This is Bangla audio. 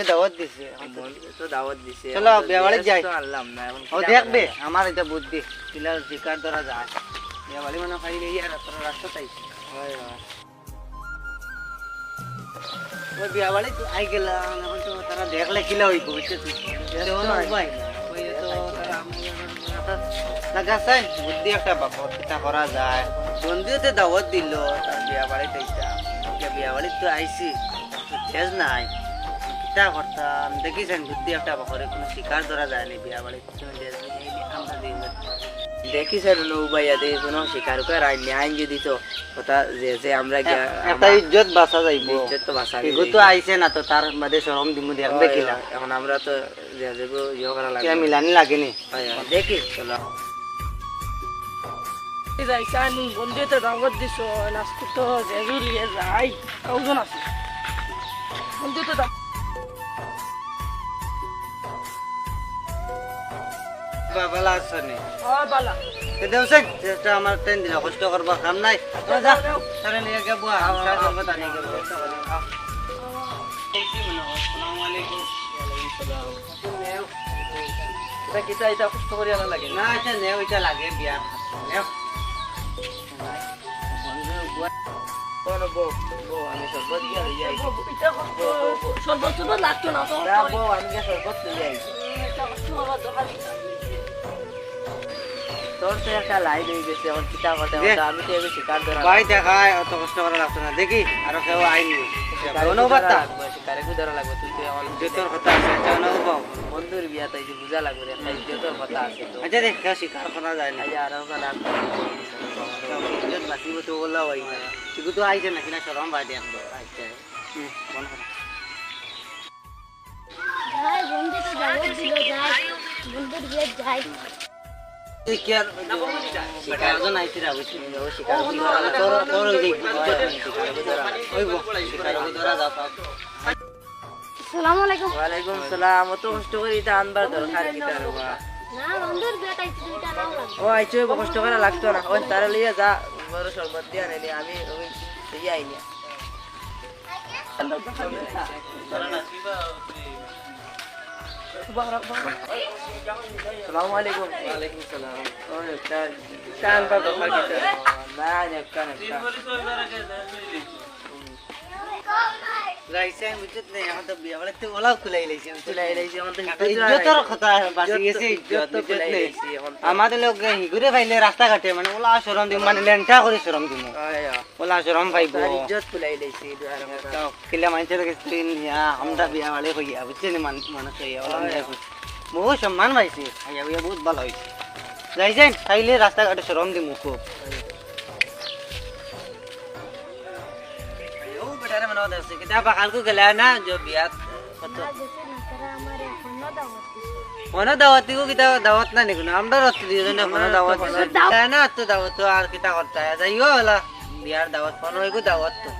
বন্ধু দাওয়াত দিছে তো দাওয়াত দিছে চলো, এখন তো বিয়ে বাড়ি dress যাই। আনলাম না ও দেখবে আমার এটা বুদ্ধি। ধরা যায়। বিয়া বাড়ি মানে খাই এই আর তোর রাস্তা চাইছে হয়। ওই বিয়া বাড়ি তো আই গেলাম এখন তো তারা দেখলে কিলা হইব বুঝছে তুই তো কোনো আই- উপায় ওই তো তারা লাগাছেন বুদ্ধি একটা বাপর কিতা করা যায়। বন্ধুতে দাওয়াত দিল তার বিয়া বাড়িতে ইচ্ছা বিয়া তো আইসি নাই। কিতা করতাম দেখিছেন বুদ্ধি একটা বাপরে কোনো শিকার ধরা যায়নি বিয়া নেই, দেখি স্যার নৌবাইয়া দেখি কোনো শিকার করে যদি তো কথা যে যে আমরা একটা ইজ্জত বাঁচা যাইব। ইজ্জত তো বাঁচা এগো তো আইছে না তো তার দিমু কিলা এখন আমরা তো যে ইয়ে করা লাগবে। মিলানি লাগেনি। দেখি। চলো। যাইছান বন্ধু তো দাওয়াত দিছ নাচতে তো জরুরি যাই কজন আছে। বন্ধু তো দাও বাবালা আসনি ও আমার দিলা কষ্ট করবা কাম নাই। তো যা তারে নিয়ে আসসালামু আলাইকুম এটা এটা কষ্ট করি আনা লাগে না এটা নেও এটা লাগে বিয়া নেও। সর্বোচ্চ লাগতো না তো তোর তো একটা লাইন হয়ে গেছে এখন কিতা করতে। হবে? আমি তো এবার শিকার ধরা ভাই দেখায় অত কষ্ট করা লাগতো না। দেখি আর কেউ আইনি কোনো বার্তা শিকারে কু ধরা লাগবে? তুই তো আমার জোতর কথা আছে বন্ধুর বিয়া তাই যে বুঝা লাগবে রে কথা আছে। তো আচ্ছা দেখ কেউ শিকার করা যায় না। আর তো বললা তুই তো আইছে না কিনা ভাই দেখ আচ্ছা। হুম বন্ধ কর। বন্ধু তো যাব দিল যাই। বন্ধুর বিয়ে যাই। কষ্ট করে লাগতো না। ওই তারা লইয়া যা বড় শরবত দিয়া নেনি আমি ওই আইনি। সালামু আলাইকুম ওয়ালাইকুম সালাম ওই চান চান বা দরকার কি তার না একটা একটা রাইছেন বুঝছত নাই আমাদের লোক হিগুরে পাইলে রাস্তা ঘাটে মানে ওলা সরম দিম মানে লেন্টা করে সরম দিম হয়, হয়। ওলা সরম পাইব তার ইজ্জত খুলাই লাইছি দুয়ার কথা। কিলা মানুষের কাছে নিয়া আমরা বিয়া বাড়ি হইয়া বুঝছেন মানুষ মানুষ হইয়া ওলা মিয়া কই। বহু সম্মান পাইছে আইয়া বিয়া বহুত ভালো হয়েছে যাইছেন খাইলে রাস্তা ঘাটে সরম দিম খুব ও বেটারে মনে হতে আছে কিতা বাকালকু গেলা না যে বিয়াত কত আর যেতে না তারা আমার এখনও দাওয়াত দিছে মনে দাওয়াত দিগো কিতা দাওয়াত না নিকুন আমরা রত্ন দিজনে মনে দাওয়াত তাই না তো দাওয়াত তো আর কিতা করতে যাইও হলা বিয়ার দাওয়াত মনে হইগো দাওয়াত তো